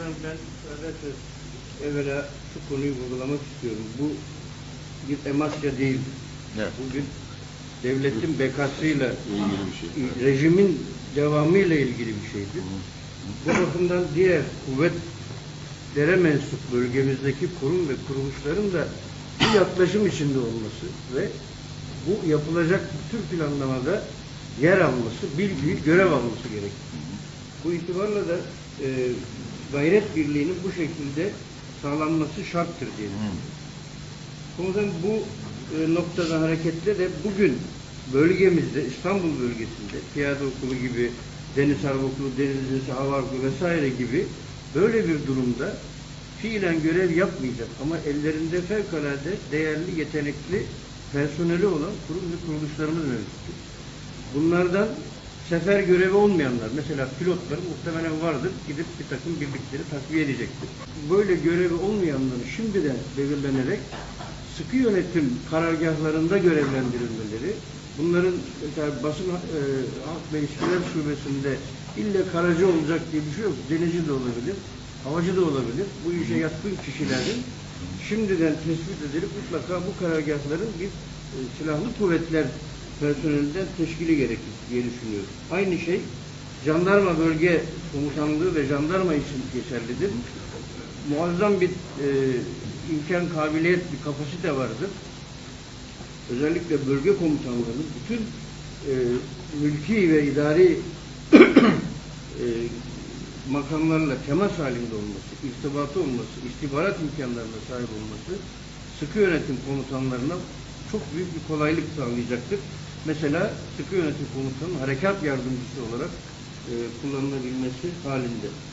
Komutanım ben sadece evvela şu konuyu vurgulamak istiyorum. Bu bir emasya değil. Evet. Bu bir devletin bekasıyla, İlgili bir şey. rejimin devamıyla ilgili bir şeydir. Bu bakımdan diğer kuvvetlere mensup bölgemizdeki kurum ve kuruluşların da bu yaklaşım içinde olması ve bu yapılacak bütün planlamada yer alması, bilgi, görev alması gerekir. Bu itibarla da e, gayret birliğinin bu şekilde sağlanması şarttır diye düşünüyorum. Komutanım bu e, noktadan hareketle de bugün bölgemizde, İstanbul bölgesinde piyade okulu gibi, deniz harp okulu, deniz lisesi, hava okulu vesaire gibi böyle bir durumda fiilen görev yapmayacak ama ellerinde fevkalade değerli, yetenekli personeli olan kurum ve kuruluşlarımız mevcuttur. Bunlardan sefer görevi olmayanlar, mesela pilotlar muhtemelen vardır, gidip bir takım birlikleri takviye edecektir. Böyle görevi olmayanların şimdiden belirlenerek sıkı yönetim karargahlarında görevlendirilmeleri, bunların mesela basın e, halk ve ilişkiler şubesinde ille karacı olacak diye bir şey yok. Denizci de olabilir, havacı da olabilir. Bu işe yatkın kişilerin şimdiden tespit edilip mutlaka bu karargahların bir e, silahlı kuvvetler personelinden teşkili gerekir diye düşünüyorum. Aynı şey jandarma bölge komutanlığı ve jandarma için geçerlidir. Muazzam bir e, imkan, kabiliyet, bir kapasite vardır. Özellikle bölge komutanlarının bütün e, mülki ve idari e, makamlarla temas halinde olması, irtibatı olması, istihbarat imkanlarına sahip olması sıkı yönetim komutanlarına çok büyük bir kolaylık sağlayacaktır. Mesela sıkı yönetim komutanının harekat yardımcısı olarak e, kullanılabilmesi halinde.